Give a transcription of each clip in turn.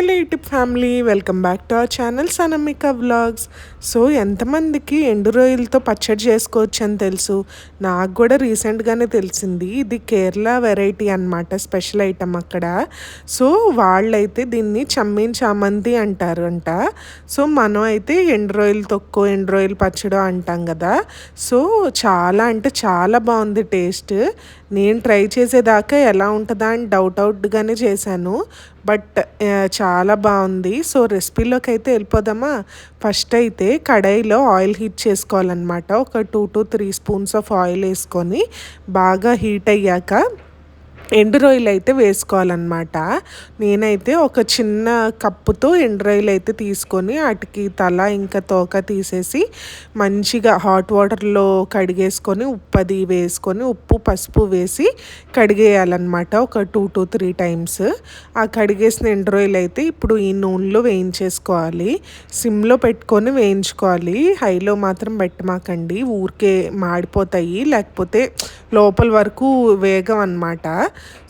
Hello YouTube family welcome back to our channel Sanamika vlogs. So ఎంతమందికి ఎండు రొయ్యలతో పచ్చడి చేసుకోవచ్చు అని తెలుసు? నాకు కూడా రీసెంట్గానే తెలిసింది. ఇది కేరళ వెరైటీ అనమాట స్పెషల్ ఐటమ్ అక్కడ. సో వాళ్ళైతే దీన్ని చమ్మీన్ చామంతి అంటారు అంట. సో మనం అయితే ఎండు రొయ్యలు తొక్కో ఎండు రొయ్యలు పచ్చడి అంటాం కదా. సో చాలా అంటే చాలా బాగుంది టేస్ట్. నేను ట్రై చేసేదాకా ఎలా ఉంటుందా అని డౌట్ అవుట్గానే చేశాను. బట్ చాలా బాగుంది. సో రెసిపీలోకి అయితే వెళ్ళిపోదామా? ఫస్ట్ అయితే కడాయిలో ఆయిల్ హీట్ చేసుకోవాలన్నమాట. ఒక two to three spoons of oil వేసుకొని బాగా హీట్ అయ్యాక ఎండు రొయ్యలు అయితే వేసుకోవాలన్నమాట. నేనైతే ఒక చిన్న కప్పుతో ఎండు రొయ్యలు అయితే తీసుకొని వాటికి తల ఇంకా తోక తీసేసి మంచిగా హాట్ వాటర్లో కడిగేసుకొని ఉప్పు అది వేసుకొని ఉప్పు పసుపు వేసి కడిగేయాలన్నమాట ఒక టూ టు త్రీ టైమ్స్. ఆ కడిగేసిన ఎండు రొయ్యలు అయితే ఇప్పుడు ఈ నూనెలో వేయించేసుకోవాలి. సిమ్లో పెట్టుకొని వేయించుకోవాలి. హైలో మాత్రం పెట్టమాకండి. ఊరికే మాడిపోతాయి. లేకపోతే లోపల వరకు వేగం అనమాట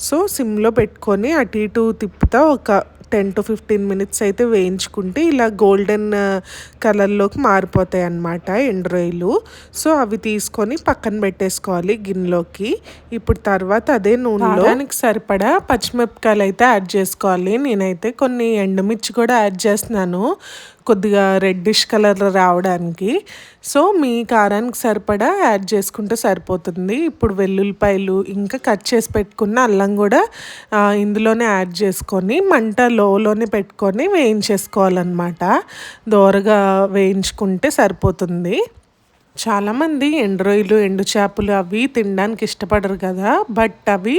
సో సిమ్లో పెట్టుకొని అటు ఇటు తిప్పుతా ఒక టెన్ టు ఫిఫ్టీన్ మినిట్స్ అయితే వేయించుకుంటే ఇలా గోల్డెన్ కలర్లోకి మారిపోతాయి అన్నమాట ఎండ్రాయిలు సో అవి తీసుకొని పక్కన పెట్టేసుకోవాలి గిన్నెలోకి. ఇప్పుడు తర్వాత అదే నూనెలో దానికి సరిపడా పచ్చిమిరపకాయలు అయితే యాడ్ చేసుకోవాలి. నేనైతే కొన్ని ఎండుమిర్చి కూడా యాడ్ చేస్తున్నాను. కొద్దిగా రెడ్డిష్ కలర్ రావడానికి. సో మీ కారానికి సరిపడా యాడ్ చేసుకుంటే సరిపోతుంది. ఇప్పుడు వెల్లుల్లిపాయలు ఇంకా కట్ చేసి పెట్టుకున్న అల్లం కూడా ఇందులోనే యాడ్ చేసుకొని మంట లోలోనే పెట్టుకొని వేయించేసుకోవాలన్నమాట. దోరగా వేయించుకుంటే సరిపోతుంది. చాలామంది ఎండు రొయ్యలు ఎండు చేపలు అవి తినడానికి ఇష్టపడరు కదా. బట్ అవి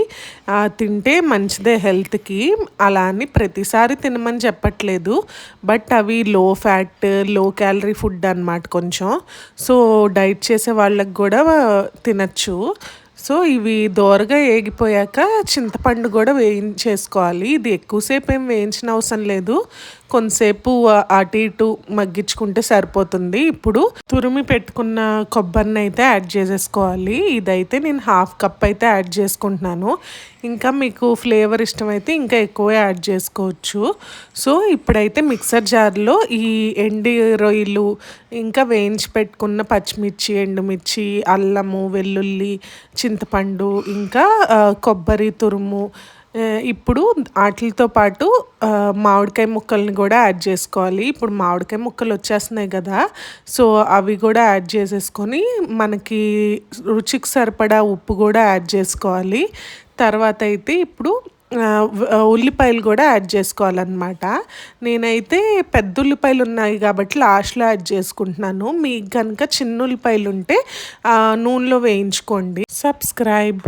తింటే మంచిదే హెల్త్కి. అలా అని ప్రతిసారి తినమని చెప్పట్లేదు. బట్ అవి లో ఫ్యాట్లో క్యాలరీ ఫుడ్ అనమాట కొంచెం. సో డైట్ చేసే వాళ్ళకి కూడా తినచ్చు. సో ఇవి దోరగా ఏగిపోయాక చింతపండు కూడా వేయించేసుకోవాలి. ఇది ఎక్కువసేపు ఏం వేయించిన అవసరం లేదు. కొంతసేపు అటు ఇటు మగ్గించుకుంటే సరిపోతుంది. ఇప్పుడు తురిమి పెట్టుకున్న కొబ్బరిని అయితే యాడ్ చేసేసుకోవాలి. ఇదైతే నేను హాఫ్ కప్ అయితే యాడ్ చేసుకుంటున్నాను. ఇంకా మీకు ఫ్లేవర్ ఇష్టమైతే ఇంకా ఎక్కువ యాడ్ చేసుకోవచ్చు. సో ఇప్పుడైతే మిక్సర్ జార్లో ఈ ఎండి రొయ్యలు ఇంకా వేయించి పెట్టుకున్న పచ్చిమిర్చి ఎండుమిర్చి అల్లము వెల్లుల్లి చింతపండు ఇంకా కొబ్బరి తురుము ఇప్పుడు వాటితో పాటు మామిడికాయ ముక్కల్ని కూడా యాడ్ చేసుకోవాలి. ఇప్పుడు మామిడికాయ ముక్కలు వచ్చేస్తున్నాయి కదా సో అవి కూడా యాడ్ చేసేసుకొని మనకి రుచికి సరిపడా ఉప్పు కూడా యాడ్ చేసుకోవాలి. తర్వాత అయితే ఇప్పుడు ఉల్లిపాయలు కూడా యాడ్ చేసుకోవాలన్నమాట. నేనైతే పెద్ద ఉల్లిపాయలు ఉన్నాయి కాబట్టి లాస్ట్లో యాడ్ చేసుకుంటున్నాను. మీకు కనుక చిన్న ఉల్లిపాయలు ఉంటే నూనెలో వేయించుకోండి. సబ్స్క్రైబ్.